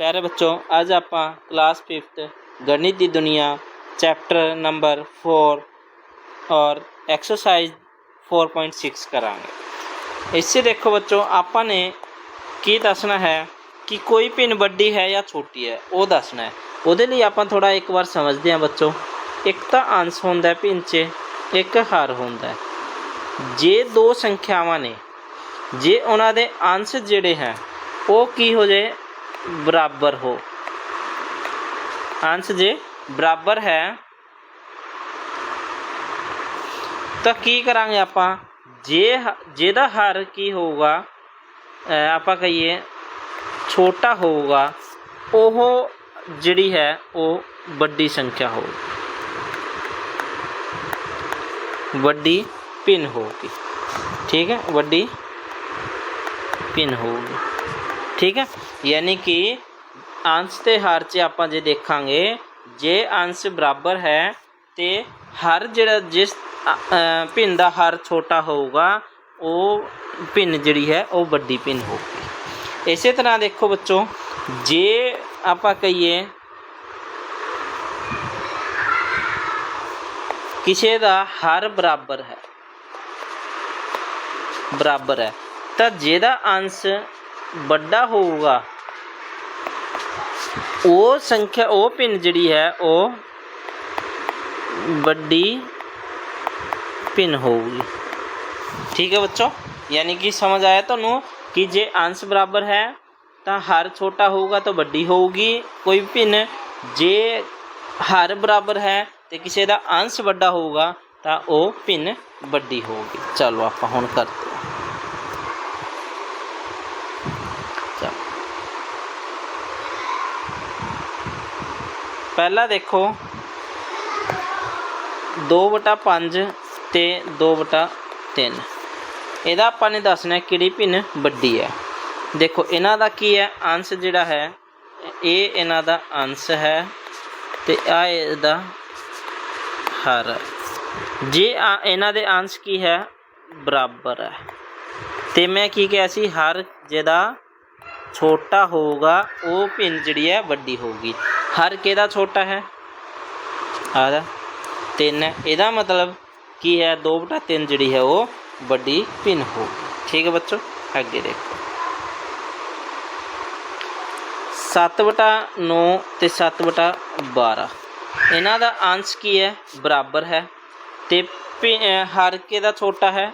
ਪਿਆਰੇ ਬੱਚੋ, ਅੱਜ ਆਪਾਂ ਕਲਾਸ 5th ਗਣਿਤ ਦੀ ਦੁਨੀਆ ਚੈਪਟਰ ਨੰਬਰ 4 ਔਰ ਐਕਸਰਸਾਈਜ਼ 4.6 ਕਰਾਂਗੇ। ਇਸੇ ਦੇਖੋ ਬੱਚੋ, ਆਪਾਂ ਨੇ ਕੀ ਦੱਸਣਾ ਹੈ ਕਿ ਕੋਈ ਪਿੰਨ ਵੱਡੀ ਹੈ ਜਾਂ ਛੋਟੀ ਹੈ, ਉਹ ਦੱਸਣਾ ਹੈ। ਉਹਦੇ ਲਈ ਆਪਾਂ ਥੋੜਾ ਇੱਕ ਵਾਰ ਸਮਝਦੇ ਹਾਂ ਬੱਚੋ। ਇੱਕ ਤਾਂ ਅੰਸ਼ ਹੁੰਦਾ ਹੈ ਪਿੰਨ 'ਚ, ਇੱਕ ਹਰ ਹੁੰਦਾ ਹੈ। ਜੇ ਦੋ ਸੰਖਿਆਵਾਂ ਨੇ, ਜੇ ਉਹਨਾਂ ਦੇ ਅੰਸ਼ ਜਿਹੜੇ ਹੈ, ਉਹ ਕੀ ਹੋ ਜਾਏ ਬਰਾਬਰ ਹੋ ਅੰਸ਼ ਜੇ ਬਰਾਬਰ ਹੈ ਤਾਂ ਕੀ ਕਰਾਂਗੇ ਆਪਾਂ ਜੇ ਹ- ਜਿਹਦਾ ਹਰ ਕੀ ਹੋਊਗਾ ਅਹ ਆਪਾਂ ਕਹੀਏ ਛੋਟਾ ਹੋਊਗਾ ਉਹ ਜਿਹੜੀ ਹੈ ਉਹ ਵੱਡੀ ਸੰਖਿਆ ਹੋਊਗੀ ਵੱਡੀ ਪਿੰਨ ਹੋਊਗੀ ਠੀਕ ਹੈ ਵੱਡੀ ਪਿੰਨ ਹੋਊਗੀ ਠੀਕ ਹੈ? ਯਾਨੀ ਕਿ ਅੰਸ਼ ਤੇ ਹਰ 'ਚ ਆਪਾਂ ਜੇ ਦੇਖਾਂਗੇ, ਜੇ ਅੰਸ਼ ਬਰਾਬਰ ਹੈ, ਤੇ ਹਰ ਜਿਹੜਾ ਜਿਸ ਭਿੰਨ ਦਾ ਹਰ ਛੋਟਾ ਹੋਊਗਾ, ਉਹ ਭਿੰਨ ਜਿਹੜੀ ਹੈ, ਉਹ ਵੱਡੀ ਭਿੰਨ ਹੋਊਗੀ। ਇਸੇ ਤਰ੍ਹਾਂ ਦੇਖੋ ਬੱਚੋ, ਜੇ ਆਪਾਂ ਕਹੀਏ, ਕਿਸੇ ਦਾ ਹਰ ਬਰਾਬਰ ਹੈ ਬਰਾਬਰ ਹੈ, ਤਾਂ ਜਿਹਦਾ ਅੰਸ਼ ਵੱਡਾ ਹੋਊਗਾ। ਉਹ ਸੰਖਿਆ, ਉਹ ਭਿੰਨ ਜਿਹੜੀ ਹੈ, ਉਹ ਵੱਡੀ ਭਿੰਨ ਹੋਊਗੀ। ਠੀਕ ਹੈ ਬੱਚੋ? ਯਾਨੀ ਕਿ ਸਮਝ ਆਇਆ ਤੁਹਾਨੂੰ ਕਿ ਜੇ ਅੰਸ਼ ਬਰਾਬਰ ਹੈ, ਤਾਂ ਹਰ ਛੋਟਾ ਹੋਊਗਾ ਤਾਂ ਵੱਡੀ ਹੋਊਗੀ। ਕੋਈ ਭਿੰਨ ਜੇ ਹਰ ਬਰਾਬਰ ਹੈ ਤੇ ਕਿਸੇ ਦਾ ਅੰਸ਼ ਵੱਡਾ ਹੋਊਗਾ, ਤਾਂ ਉਹ ਭਿੰਨ ਵੱਡੀ ਹੋਊਗੀ। ਚਲੋ ਆਪਾਂ ਹੁਣ ਕਰਦੇ ਪਹਿਲਾ ਦੇਖੋ। 2/5 ਤੇ 2/3 ਇਹਦਾ ਆਪਾਂ ਨੇ ਦੱਸਣਾ ਕਿਹੜੀ ਭਿੰਨ ਵੱਡੀ ਹੈ। ਦੇਖੋ, ਇਹਨਾਂ ਦਾ ਕੀ ਹੈ? ਅੰਸ਼ ਜਿਹੜਾ ਹੈ, ਇਹ ਇਹਨਾਂ ਦਾ ਅੰਸ਼ ਹੈ ਤੇ ਆ ਇਹਦਾ ਹਰ। ਜੇ ਆ ਇਹਨਾਂ ਦੇ ਅੰਸ਼ ਕੀ ਹੈ? ਬਰਾਬਰ ਹੈ। ਤੇ ਮੈਂ ਕੀ ਕਿਹਾ ਸੀ? ਹਰ ਜਿਹਦਾ ਛੋਟਾ ਹੋਊਗਾ, ਉਹ ਭਿੰਨ ਜਿਹੜੀ ਹੈ ਵੱਡੀ ਹੋਊਗੀ। ਹਰ ਕਿਹਦਾ ਛੋਟਾ ਹੈ ਆਦਾ 3 ਹੈ ਇਹਦਾ ਮਤਲਬ ਕੀ ਹੈ 2/3 ਜਿਹੜੀ ਹੈ ਉਹ ਵੱਡੀ ਭਿੰਨ ਹੋਊਗੀ ਠੀਕ ਹੈ ਬੱਚੋ ਅੱਗੇ ਦੇਖੋ 7/9 ਤੇ 7/12 ਇਹਨਾਂ ਦਾ ਅੰਸ਼ ਕੀ ਹੈ ਬਰਾਬਰ ਹੈ ਤੇ ਭਿ- ਅਹ ਹਰ ਕੇ ਦਾ ਛੋਟਾ ਹੈ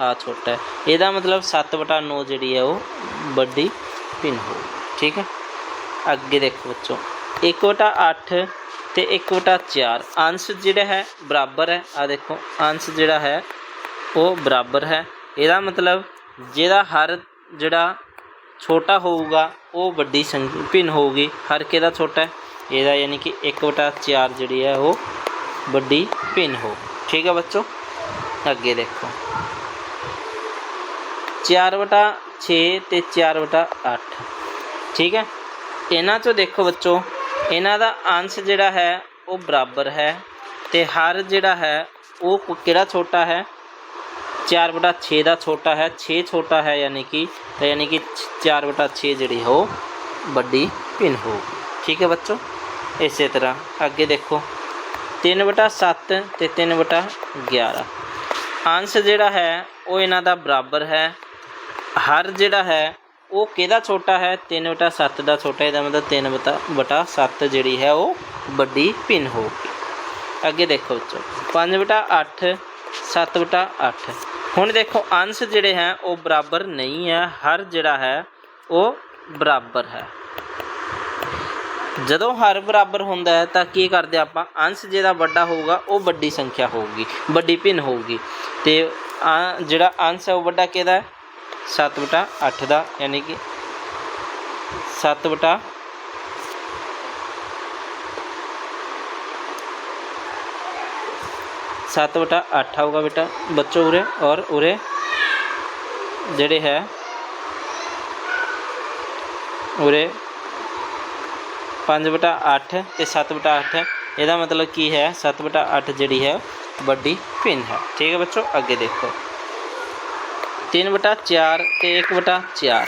ਆ ਛੋਟਾ ਹੈ ਇਹਦਾ ਮਤਲਬ 7/9 ਜਿਹੜੀ ਹੈ ਉਹ ਵੱਡੀ ਭਿੰਨ ਹੋਊਗੀ ਠੀਕ ਹੈ ਅੱਗੇ ਦੇਖੋ ਬੱਚੋ 1/8 ਤੇ 1/4 ਅੰਸ਼ ਜਿਹੜਾ ਹੈ, ਬਰਾਬਰ ਹੈ। ਆ ਦੇਖੋ, ਅੰਸ਼ ਜਿਹੜਾ ਹੈ, ਉਹ ਬਰਾਬਰ ਹੈ। ਇਹਦਾ ਮਤਲਬ ਜਿਹਦਾ ਹਰ ਜਿਹੜਾ ਛੋਟਾ ਹੋਊਗਾ, ਉਹ ਵੱਡੀ ਸੰਖਿਆ ਭਿੰਨ ਹੋਊਗੀ। ਹਰ ਕਿਹਦਾ ਛੋਟਾ ਹੈ? ਇਹਦਾ ਯਾਨੀ ਕਿ 1/4 ਜਿਹੜੀ ਹੈ, ਉਹ ਵੱਡੀ, ਭਿੰਨ ਹੋ। ਠੀਕ ਹੈ ਬੱਚੋ? ਅੱਗੇ ਦੇਖੋ। 4/6 ਤੇ 4/8 ਠੀਕ ਹੈ? ਇਹਨਾਂ ਚੋਂ ਦੇਖੋ ਬੱਚੋ ਇਹਨਾਂ ਦਾ ਅੰਸ਼ ਜਿਹੜਾ ਹੈ, ਉਹ ਬਰਾਬਰ ਹੈ ਤੇ ਹਰ ਜਿਹੜਾ ਹੈ, ਉਹ ਕਿਹੜਾ ਛੋਟਾ ਹੈ? 4/6 ਦਾ ਛੋਟਾ ਹੈ 6 ਛੋਟਾ ਹੈ ਯਾਨੀ ਕਿ ਯਾਨੀ ਕਿ 4/6 ਜਿਹੜੀ ਹੋ ਵੱਡੀ ਭਿੰਨ ਹੋਊਗੀ। ਠੀਕ ਹੈ ਬੱਚੋ? ਇਸੇ ਤਰ੍ਹਾਂ ਅੱਗੇ ਦੇਖੋ। 3/7 ਤੇ 3/11 ਅੰਸ਼ ਜਿਹੜਾ ਹੈ, ਉਹ ਇਹਨਾਂ ਦਾ ਬਰਾਬਰ ਹੈ। ਹਰ ਜਿਹੜਾ ਹੈ ਉਹ ਕਿਹਦਾ ਛੋਟਾ ਹੈ? 3/7 ਦਾ ਛੋਟਾ ਇਹਦਾ ਮਤਲਬ 3/7 ਜਿਹੜੀ ਹੈ ਉਹ ਵੱਡੀ ਭਿੰਨ ਹੋਊਗੀ। ਅੱਗੇ ਦੇਖੋ ਬੱਚੋ 5/8 7/8 ਹੁਣ ਦੇਖੋ, ਅੰਸ਼ ਜਿਹੜੇ ਹੈ ਉਹ ਬਰਾਬਰ ਨਹੀਂ ਹੈ, ਹਰ ਜਿਹੜਾ ਹੈ ਉਹ ਬਰਾਬਰ ਹੈ। ਜਦੋਂ ਹਰ ਬਰਾਬਰ ਹੁੰਦਾ ਹੈ, ਤਾਂ ਕੀ ਕਰਦੇ ਆਪਾਂ? ਅੰਸ਼ ਜਿਹੜਾ ਵੱਡਾ ਹੋਊਗਾ, ਉਹ ਵੱਡੀ ਸੰਖਿਆ ਹੋਊਗੀ, ਵੱਡੀ ਭਿੰਨ ਹੋਊਗੀ। ਤੇ ਜਿਹੜਾ ਅੰਸ਼ ਹੈ ਉਹ ਵੱਡਾ ਕਿਹਦਾ ਹੈ? 7/8 ਦਾ ਯਾਨੀ ਕਿ 7 ਬਟਾ ਸੱਤ ਬਟਾ ਅੱਠ ਆਊਗਾ ਬੇਟਾ ਬੱਚੋ ਉਰੇ ਔਰ ਉਰੇ ਜਿਹੜੇ ਹੈ ਉਰੇ 5 ਬਟਾ 8 ਤੇ 7 ਬਟਾ 8 ਇਹਦਾ ਮਤਲਬ ਕੀ ਹੈ 7 ਬਟਾ 8 ਜਿਹੜੀ ਹੈ ਵੱਡੀ ਭਿੰਨ ਹੈ ਠੀਕ ਹੈ ਬੱਚੋ ਅੱਗੇ ਦੇਖੋ 3 ਬਟਾ 4 ਤੇ 1 ਬਟਾ 4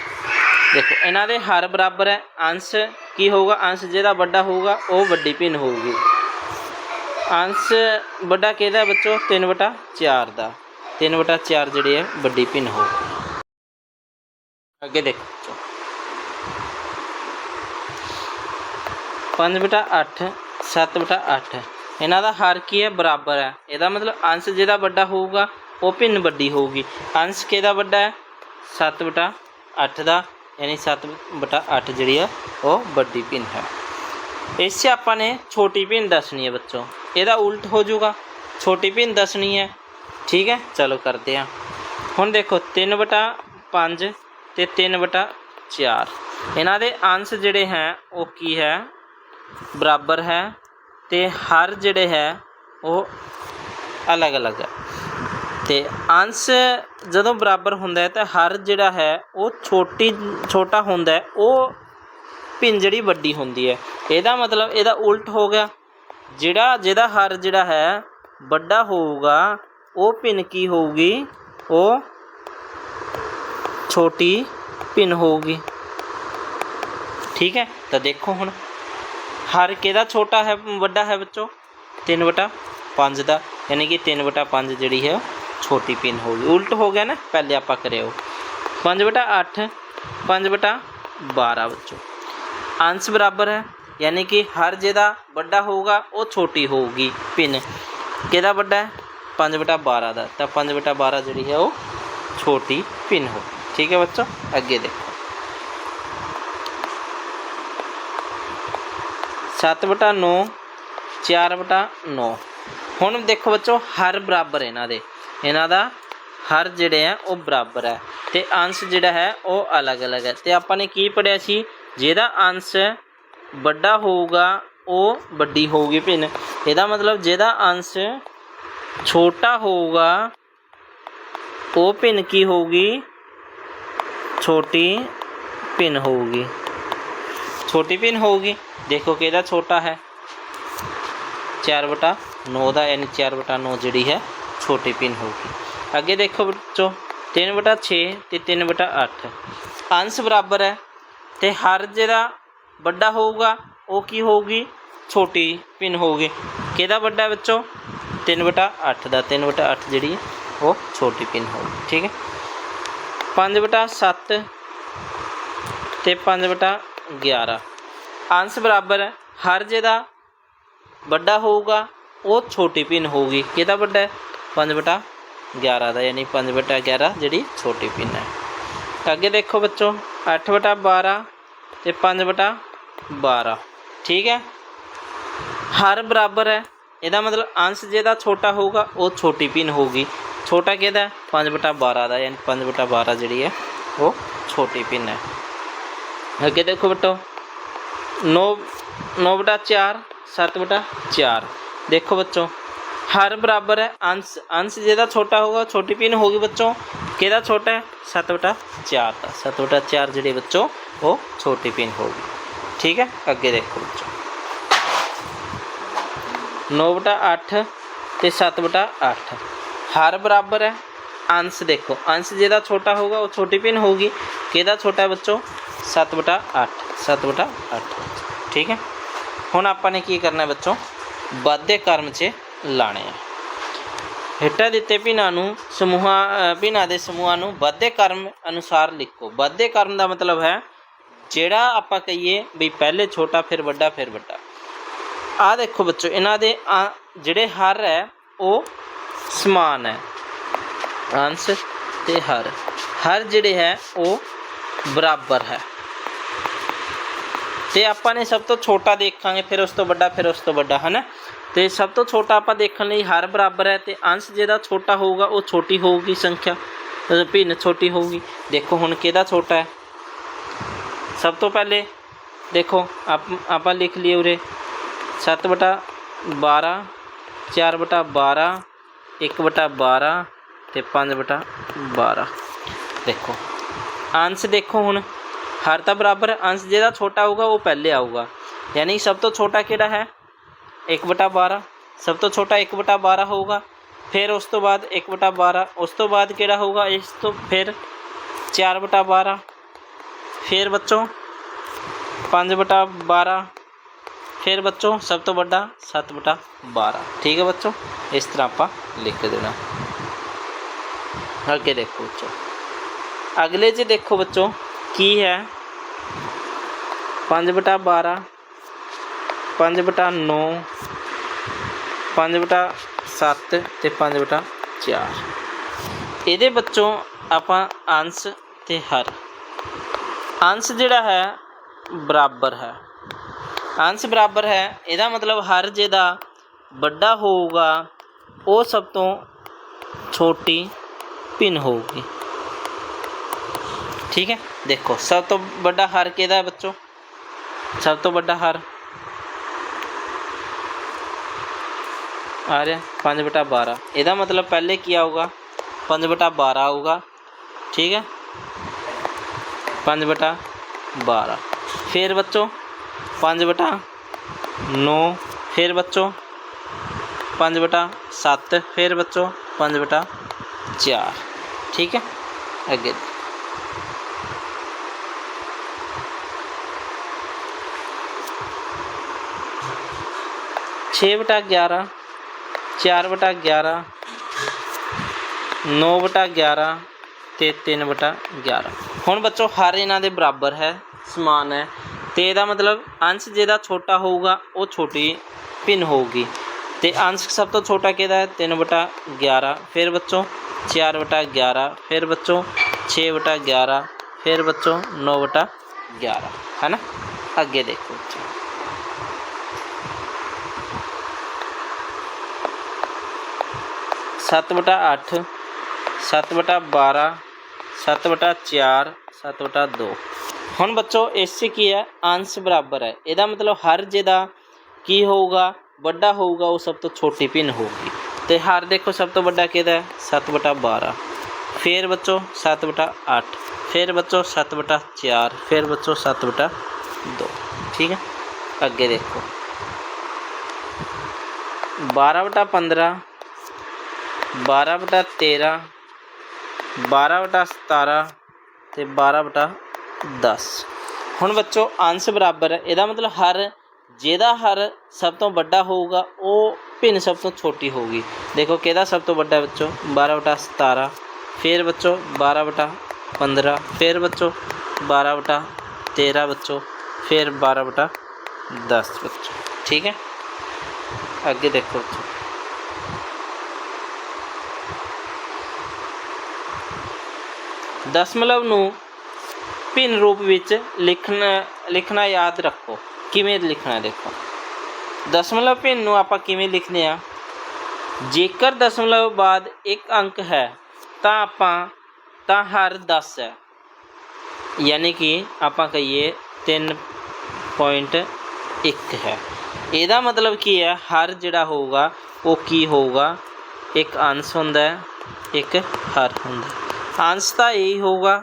ਦੇਖੋ, ਇਹਨਾਂ ਦੇ ਹਰ ਬਰਾਬਰ ਹੈ, ਅੰਸ਼ ਕੀ ਹੋਊਗਾ? ਅੰਸ਼ ਜਿਹਦਾ ਵੱਡਾ ਹੋਊਗਾ, ਉਹ ਵੱਡੀ ਭਿੰਨ ਹੋਊਗੀ। ਅੰਸ਼ ਵੱਡਾ ਕਿਹਦਾ ਬੱਚੋ? 3 ਵਟਾ 4 ਦਾ। 3 ਵਟਾ 4 ਜਿਹੜੀ ਹੈ, ਵੱਡੀ ਭਿੰਨ ਹੋਊਗੀ। ਅੱਗੇ ਦੇਖੋ। ਬੱਚੋ 5 ਬਟਾ 8 7 ਬਟਾ 8 ਇਹਨਾਂ ਦਾ ਹਰ ਕੀ ਹੈ, ਬਰਾਬਰ ਹੈ। ਇਹਦਾ ਮਤਲਬ ਅੰਸ਼ ਜਿਹਦਾ ਵੱਡਾ ਹੋਊਗਾ ਉਹ ਭਿੰਨ ਵੱਡੀ ਹੋਊਗੀ। ਅੰਸ਼ ਕਿਹਦਾ ਵੱਡਾ ਹੈ? 7 ਬਟਾ 8 ਦਾ, ਯਾਨੀ 7 ਬਟਾ 8 ਜਿਹੜੀ ਆ, ਉਹ ਵੱਡੀ ਭਿੰਨ ਹੈ। ਇਸ 'ਚ ਆਪਾਂ ਨੇ ਛੋਟੀ ਭਿੰਨ ਦੱਸਣੀ ਹੈ ਬੱਚੋ। ਇਹਦਾ ਉਲਟ ਹੋ ਜਾਊਗਾ। ਛੋਟੀ ਭਿੰਨ ਦੱਸਣੀ ਹੈ। ਠੀਕ ਹੈ, ਚਲੋ ਕਰਦੇ ਹਾਂ। ਹੁਣ ਦੇਖੋ 3 ਬਟਾ 5 ਤੇ 3 ਬਟਾ 4 ਇਹਨਾਂ ਦੇ ਅੰਸ਼ ਜਿਹੜੇ ਹੈ, ਉਹ ਕੀ ਹੈ? ਬਰਾਬਰ ਹੈ ਤੇ ਹਰ ਜਿਹੜੇ ਹੈ, ਉਹ ਅਲੱਗ-ਅਲੱਗ ਹੈ। ਤੇ ਅੰਸ਼ ਜਦੋਂ ਬਰਾਬਰ ਹੁੰਦਾ ਤਾਂ ਹਰ ਜਿਹੜਾ ਹੈ, ਉਹ ਛੋਟੀ, ਛੋਟਾ ਹੁੰਦਾ ਉਹ ਭਿੰਨ ਜਿਹੜੀ ਵੱਡੀ ਹੁੰਦੀ ਹੈ। ਇਹਦਾ ਮਤਲਬ ਇਹਦਾ ਉਲਟ ਹੋ ਗਿਆ। ਜਿਹੜਾ, ਜਿਹਦਾ ਹਰ ਜਿਹੜਾ ਹੈ, ਵੱਡਾ ਹੋਊਗਾ, ਉਹ ਭਿੰਨ ਕੀ ਹੋਊਗੀ? ਉਹ ਛੋਟੀ ਭਿੰਨ ਹੋਊਗੀ। ਠੀਕ ਹੈ? ਤਾਂ ਦੇਖੋ ਹੁਣ, ਹਰ ਕਿਹਦਾ ਛੋਟਾ ਹੈ, ਵੱਡਾ ਹੈ ਬੱਚੋ? 3 ਵਟਾ 5 ਦਾ, ਯਾਨੀ ਕਿ 3 ਵਟਾ 5 ਜਿਹੜੀ ਹੈ ਉਹ ਛੋਟੀ ਪਿੰਨ ਹੋਗੀ ਉਲਟ ਹੋ ਗਿਆ ਨਾ, ਪਹਿਲੇ ਆਪਾਂ ਕਰਿਓ। 5 ਵਟਾ 8 5 ਵਟਾ 12 ਬੱਚੋ ਅੰਸ਼ ਬਰਾਬਰ ਹੈ, ਯਾਨੀ ਕਿ ਹਰ ਜਿਹਦਾ ਵੱਡਾ ਹੋਊਗਾ, ਉਹ ਛੋਟੀ ਹੋਊਗੀ ਪਿੰਨ ਕਿਹਦਾ ਵੱਡਾ ਹੈ? 5 ਵਟਾ 12 ਦਾ। ਤਾਂ 5 ਵਟਾ 12 ਜਿਹੜੀ ਹੈ, ਉਹ ਛੋਟੀ ਪਿੰਨ ਹੋ ਠੀਕ ਹੈ ਬੱਚੋ? ਅੱਗੇ ਦੇਖੋ। 7 ਬਟਾ 9 4 ਬਟਾ 9 ਹੁਣ ਦੇਖੋ ਬੱਚੋ, ਹਰ ਬਰਾਬਰ ਇਹਨਾਂ ਦੇ। ਇਹਨਾਂ ਦਾ ਹਰ ਜਿਹੜੇ ਹੈ ਉਹ ਬਰਾਬਰ ਹੈ ਤੇ ਅੰਸ਼ ਜਿਹੜਾ ਹੈ ਉਹ ਅਲੱਗ-ਅਲੱਗ ਹੈ। ਤੇ ਆਪਾਂ ਨੇ ਕੀ ਪੜਿਆ ਸੀ? ਜਿਹਦਾ ਅੰਸ਼ ਵੱਡਾ ਹੋਊਗਾ, ਉਹ ਵੱਡੀ ਹੋਊਗੀ ਭਿੰਨ। ਇਹਦਾ ਮਤਲਬ ਜਿਹਦਾ ਅੰਸ਼ ਛੋਟਾ ਹੋਊਗਾ, ਉਹ ਭਿੰਨ ਕੀ ਹੋਊਗੀ? ਛੋਟੀ ਭਿੰਨ ਹੋਊਗੀ। ਛੋਟੀ ਭਿੰਨ ਹੋਊਗੀ। ਦੇਖੋ ਕਿਹਦਾ ਛੋਟਾ ਹੈ। 4 ਬਟਾ 9 ਦਾ, ਯਾਨੀ 4 ਬਟਾ 9 ਜਿਹੜੀ ਹੈ ਛੋਟੀ ਭਿੰਨ ਹੋਊਗੀ। ਅੱਗੇ ਦੇਖੋ ਬੱਚੋ 3 ਬਟਾ 6 ਤੇ 3 ਬਟਾ 8 ਅੰਸ਼ ਬਰਾਬਰ ਹੈ ਤੇ ਹਰ ਜਿਹੜਾ ਵੱਡਾ ਹੋਊਗਾ, ਉਹ ਕੀ ਹੋਊਗੀ? ਛੋਟੀ ਭਿੰਨ ਹੋਊਗੀ। ਕਿਹਦਾ ਵੱਡਾ ਹੈ ਬੱਚੋ? 3 ਬਟਾ 8 ਦਾ। 3 ਬਟਾ 8 ਜਿਹੜੀ ਹੈ, ਉਹ ਛੋਟੀ ਭਿੰਨ ਹੋਊਗੀ, ਠੀਕ ਹੈ? 5 ਬਟਾ 7 ਤੇ 5 ਬਟਾ 11 ਅੰਸ਼ ਬਰਾਬਰ ਹੈ, ਹਰ ਜਿਹਦਾ ਵੱਡਾ ਹੋਊਗਾ, ਉਹ ਛੋਟੀ ਭਿੰਨ ਹੋਊਗੀ। ਕਿਹਦਾ ਵੱਡਾ ਹੈ? 5 ਬਟਾ 11 ਦਾ, ਯਾਨੀ 5 ਬਟਾ 11 ਜਿਹੜੀ ਛੋਟੀ ਭਿੰਨ ਹੈ। ਅੱਗੇ ਦੇਖੋ ਬੱਚੋ 8 ਬਟਾ 12 ਤੇ 5 ਬਟਾ 12 ਠੀਕ ਹੈ? ਹਰ ਬਰਾਬਰ ਹੈ। ਇਹਦਾ ਮਤਲਬ ਅੰਸ਼ ਜਿਹਦਾ ਛੋਟਾ ਹੋਊਗਾ, ਉਹ ਛੋਟੀ ਭਿੰਨ ਹੋਊਗੀ। ਛੋਟਾ ਕਿਹਦਾ ਹੈ? 5 ਬਟਾ 12 ਦਾ, ਯਾਨੀ 5 ਬਟਾ 12 ਜਿਹੜੀ ਹੈ, ਉਹ ਛੋਟੀ ਭਿੰਨ ਹੈ। ਅੱਗੇ ਦੇਖੋ ਬਟੋ 9 9 ਬਟਾ 4 7 ਬਟਾ 4 ਦੇਖੋ ਬੱਚੋ ਹਰ ਬਰਾਬਰ ਹੈ। ਅੰਸ਼ ਅੰਸ਼ ਜਿਹਦਾ ਛੋਟਾ ਹੋਗਾ ਉਹ ਛੋਟੀ ਪਿੰਨ ਹੋਗੀ ਬੱਚੋ। ਕਿਹਦਾ ਛੋਟਾ ਹੈ? 7 ਬਟਾ 4 ਦਾ। 7 ਬਟਾ 4 ਜਿਹੜੇ ਬੱਚੋ, ਉਹ ਛੋਟੀ ਪਿੰਨ ਹੋਗੀ ਠੀਕ ਹੈ? ਅੱਗੇ ਦੇਖੋ ਬੱਚੋ। 9 ਬਟਾ 8 ਤੇ 7 ਬਟਾ 8 ਹਰ ਬਰਾਬਰ ਹੈ। ਅੰਸ਼ ਦੇਖੋ। ਅੰਸ਼ ਜਿਹਦਾ ਛੋਟਾ ਹੋਗਾ ਉਹ ਛੋਟੀ ਪਿੰਨ ਹੋਗੀ ਕਿਹਦਾ ਛੋਟਾ ਹੈ ਬੱਚੋ? 7 ਬਟਾ 8 7 ਬਟਾ 8 ਠੀਕ ਹੈ? ਹੁਣ ਆਪਾਂ ਨੇ ਕੀ ਕਰਨਾ ਹੈ ਬੱਚੋ? ਵਾਧੇ ਕਰਮ 'ਚ ਲਾਣੇ ਆ। ਹੇਠਾਂ ਦਿੱਤੇ ਭਿਨਾਂ ਨੂੰ ਸਮੂਹਾਂ ਅ, ਦੇ ਸਮੂਹਾਂ ਨੂੰ ਵਾਧੇ ਕਰਮ ਅਨੁਸਾਰ ਲਿਖੋ। ਵਾਧੇ ਕਰਮ ਦਾ ਮਤਲਬ ਹੈ ਜਿਹੜਾ ਆਪਾਂ ਕਹੀਏ ਵੀ ਪਹਿਲੇ ਛੋਟਾ ਫਿਰ ਵੱਡਾ ਫਿਰ ਵੱਡਾ। ਆ ਦੇਖੋ ਬੱਚੋ ਇਹਨਾਂ ਦੇ ਆ- ਜਿਹੜੇ ਹਰ ਹੈ ਉਹ ਸਮਾਨ ਹੈ। ਅੰਸ਼ ਤੇ ਹਰ। ਹਰ ਜਿਹੜੇ ਹੈ ਉਹ ਬਰਾਬਰ ਹੈ। ਤੇ ਆਪਾਂ ਨੇ ਸਭ ਤੋਂ ਛੋਟਾ ਦੇਖਾਂਗੇ, ਫਿਰ ਉਸ ਤੋਂ ਵੱਡਾ, ਫਿਰ ਉਸ ਤੋਂ ਵੱਡਾ, ਹਨਾ? ਤੇ ਸਭ ਤੋਂ ਛੋਟਾ ਆਪਾਂ ਦੇਖਣ ਲਈ ਹਰ ਬਰਾਬਰ ਹੈ ਤੇ ਅੰਸ਼ ਜਿਹਦਾ ਛੋਟਾ ਹੋਊਗਾ, ਉਹ ਛੋਟੀ ਹੋਊਗੀ ਸੰਖਿਆ ਭਿੰਨ ਛੋਟੀ ਹੋਊਗੀ। ਦੇਖੋ ਹੁਣ ਕਿਹਦਾ ਛੋਟਾ ਹੈ। ਸਭ ਤੋਂ ਪਹਿਲੇ ਦੇਖੋ, ਆਪ- ਆਪਾਂ ਲਿਖ ਲਈਏ ਉਰੇ। 7 ਬਟਾ 12 4 ਬਟਾ 12 1 ਬਟਾ 12 ਤੇ 5 ਬਟਾ 12 ਦੇਖੋ, ਅੰਸ਼ ਦੇਖੋ ਹੁਣ। ਹਰ ਤਾਂ ਬਰਾਬਰ ਹੈ, ਅੰਸ਼ ਜਿਹਦਾ ਛੋਟਾ ਹੋਊਗਾ ਉਹ ਪਹਿਲੇ ਆਊਗਾ ਯਾਨੀ ਸਭ ਤੋਂ ਛੋਟਾ ਕਿਹੜਾ ਹੈ 1 ਬਟਾ 12 ਸਭ ਤੋਂ ਛੋਟਾ 1 ਬਟਾ 12 ਹੋਊਗਾ ਫਿਰ ਉਸ ਤੋਂ ਬਾਅਦ 1 ਬਟਾ 12 ਉਸ ਤੋਂ ਬਾਅਦ ਕਿਹੜਾ ਹੋਊਗਾ ਇਸ ਤੋਂ ਫਿਰ 4 ਬਟਾ 12 ਫਿਰ ਬੱਚੋ 5 ਬਟਾ 12 ਫਿਰ ਬੱਚੋ ਸਭ ਤੋਂ ਵੱਡਾ 7 ਬਟਾ 12 ਠੀਕ ਹੈ ਬੱਚੋ ਇਸ ਤਰ੍ਹਾਂ ਆਪਾਂ ਲਿਖ ਦੇਣਾ ਅੱਗੇ ਦੇਖੋ ਬੱਚੋ ਅਗਲੇ 'ਚ ਦੇਖੋ ਬੱਚੋ ਕੀ ਹੈ 5 ਬਟਾ 12 5 ਬਟਾ 9 5 ਬਟਾ 7 ਤੇ 5 ਬਟਾ 4 ਇਹਦੇ ਵਿੱਚੋਂ ਆਪਾਂ ਅੰਸ਼ ਤੇ ਹਰ। ਅੰਸ਼ ਜਿਹੜਾ ਹੈ, ਬਰਾਬਰ ਹੈ। ਅੰਸ਼ ਬਰਾਬਰ ਹੈ, ਇਹਦਾ ਮਤਲਬ ਹਰ ਜਿਹਦਾ ਵੱਡਾ ਹੋਊਗਾ, ਉਹ ਸਭ ਤੋਂ ਛੋਟੀ ਭਿੰਨ ਹੋਊਗੀ। ਠੀਕ ਹੈ? ਦੇਖੋ, ਸਭ ਤੋਂ ਵੱਡਾ ਹਰ ਕਿਹਦਾ ਹੈ ਬੱਚੋ? सब तो बड़ा हर। आ रहा पाँच बटा बारह। यद मतलब पहले क्या होगा, पाँच बटा बारह होगा, ठीक है? पाँच बटा बारह। फिर बच्चों, पाँच बटा नौ। फिर बच्चों, पाँच बटा सत्त फिर बच्चों, पाँच बटा चार। ठीक है? अगे 6 ਬਟਾ 11 4 ਬਟਾ 11 9 ਬਟਾ 11 ਤੇ 3 ਬਟਾ 11 ਹੁਣ ਬੱਚੋ, ਹਰ ਇਹਨਾਂ ਦੇ ਬਰਾਬਰ ਹੈ, ਸਮਾਨ ਹੈ ਤੇ ਇਹਦਾ ਮਤਲਬ ਅੰਸ਼ ਜਿਹਦਾ ਛੋਟਾ ਹੋਊਗਾ, ਉਹ ਛੋਟੀ ਪਿੰਨ ਹੋਊਗੀ। ਤੇ ਅੰਸ਼ ਸਭ ਤੋਂ ਛੋਟਾ ਕਿਹਦਾ ਹੈ? 3 ਬਟਾ 11 ਫਿਰ ਬੱਚੋ 4 ਬਟਾ 11 ਫਿਰ ਬੱਚੋ 6 ਬਟਾ 11 ਫਿਰ ਬੱਚੋ 9 ਬਟਾ 11 ਹੈ ਨਾ? ਅੱਗੇ ਦੇਖੋ ਬੱਚੋ ਸੱਤ ਬਟਾ ਅੱਠ, ਸੱਤ ਬਟਾ 12 ਸੱਤ ਬਟਾ 4 ਸੱਤ ਬਟਾ 2 ਹੁਣ ਬੱਚੋ, ਇਸ 'ਚ ਕੀ ਹੈ? ਅੰਸ਼ ਬਰਾਬਰ ਹੈ। ਇਹਦਾ ਮਤਲਬ ਹਰ ਜਿਹਦਾ ਕੀ ਹੋਊਗਾ? ਵੱਡਾ ਹੋਊਗਾ, ਉਹ ਸਭ ਤੋਂ ਛੋਟੀ ਭਿੰਨ ਹੋਊਗੀ। ਤੇ ਹਰ ਦੇਖੋ ਸਭ ਤੋਂ ਵੱਡਾ ਕਿਹਦਾ ਹੈ? 7 ਬਟਾ 12 ਫਿਰ ਬੱਚੋ 7 ਬਟਾ 8 ਫਿਰ ਬੱਚੋ 7 ਬਟਾ 4 ਫਿਰ ਬੱਚੋ 7 ਬਟਾ 2 ਠੀਕ ਹੈ? ਅੱਗੇ ਦੇਖੋ। 12 ਬਟਾ 15 12 ਬਟਾ 13 12 ਬਟਾ 17 ਤੇ 12 ਬਟਾ 10 ਹੁਣ ਬੱਚੋ ਅੰਸ਼ ਬਰਾਬਰ ਹੈ ਇਹਦਾ ਮਤਲਬ ਹਰ ਜਿਹਦਾ ਹਰ ਸਭ ਤੋਂ ਵੱਡਾ ਹੋਊਗਾ ਉਹ ਭਿੰਨ ਸਭ ਤੋਂ ਛੋਟੀ ਹੋਊਗੀ ਦੇਖੋ ਕਿਹਦਾ ਸਭ ਤੋਂ ਵੱਡਾ ਬੱਚੋ 12 ਬਟਾ 17 ਫਿਰ ਬੱਚੋ 12 ਬਟਾ 15 ਫਿਰ ਬੱਚੋ 12 ਬਟਾ 13 ਬੱਚੋ ਫਿਰ 12 ਬਟਾ 10 ਬੱਚੋ ਠੀਕ ਹੈ ਅੱਗੇ ਦੇਖੋ ਬੱਚੋ ਦਸਮਲਵ ਨੂੰ ਭਿੰਨ ਰੂਪ ਵਿੱਚ ਲਿਖਣਾ ਲਿਖਣਾ ਯਾਦ ਰੱਖੋ। ਕਿਵੇਂ ਲਿਖਣਾ ਦੇਖੋ। ਦਸਮਲਵ ਭਿੰਨ ਨੂੰ ਆਪਾਂ ਕਿਵੇਂ ਲਿਖਦੇ ਆ ਜੇਕਰ ਦਸਮਲਵ ਬਾਅਦ ਇੱਕ ਅੰਕ ਹੈ, ਤਾਂ ਆਪਾਂ, ਤਾਂ ਹਰ 10 ਹੈ। ਯਾਨੀ ਕਿ ਆਪਾਂ ਕਹੀਏ 3.1 ਹੈ। ਇਹਦਾ ਮਤਲਬ ਕੀ ਹੈ? ਹਰ ਜਿਹੜਾ ਹੋਊਗਾ, ਉਹ ਕੀ ਹੋਊਗਾ? ਇੱਕ ਅੰਸ਼ ਹੁੰਦਾ ਹੈ, ਇੱਕ ਹਰ ਹੁੰਦਾ ਹੈ। ਅੰਸ਼ ਤਾਂ ਇਹੀ ਹੋਊਗਾ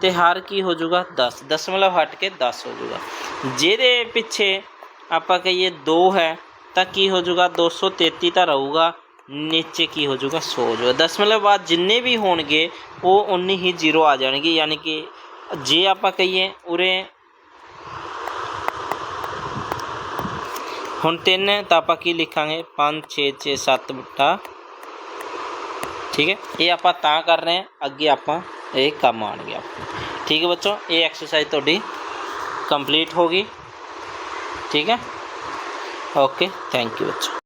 ਤੇ ਹਰ ਕੀ ਹੋ ਜਾਊਗਾ 10 ਦਸਮਲਵ ਹਟ ਕੇ 10 ਹੋ ਜਾਊਗਾ ਜਿਹਦੇ ਪਿੱਛੇ ਆਪਾਂ ਕਹੀਏ 2 ਹੈ ਤਾਂ ਕੀ ਹੋ ਜਾਊਗਾ 233 ਤਾਂ ਰਹੂਗਾ ਨੀਚੇ ਕੀ ਹੋ ਜਾਊਗਾ 100 ਹੋ ਜਾਊਗਾ ਦਸਮਲਵ ਬਾਅਦ ਜਿੰਨੇ ਵੀ ਹੋਣਗੇ ਉਹ ਉਨੀ ਹੀ ਜ਼ੀਰੋ ਆ ਜਾਣਗੇ ਯਾਨੀ ਕਿ ਜੇ ਆਪਾਂ ਕਹੀਏ ਉਰੇ ਹੁਣ 3 ਤਾਂ ਆਪਾਂ ਕੀ ਲਿਖਾਂਗੇ 5 6 6 7 ਬਟਾ ਠੀਕ ਹੈ ਇਹ ਆਪਾਂ ਤਾਂ ਕਰ ਰਹੇ ਹਾਂ ਅੱਗੇ ਆਪਾਂ ਇਹ ਕੰਮ ਆਣਗੇ ਆਪਾਂ ਠੀਕ ਹੈ ਬੱਚੋ ਇਹ ਐਕਸਰਸਾਈਜ਼ ਤੁਹਾਡੀ ਕੰਪਲੀਟ ਹੋ ਗਈ ਠੀਕ ਹੈ ਓਕੇ ਥੈਂਕ ਯੂ ਬੱਚੋ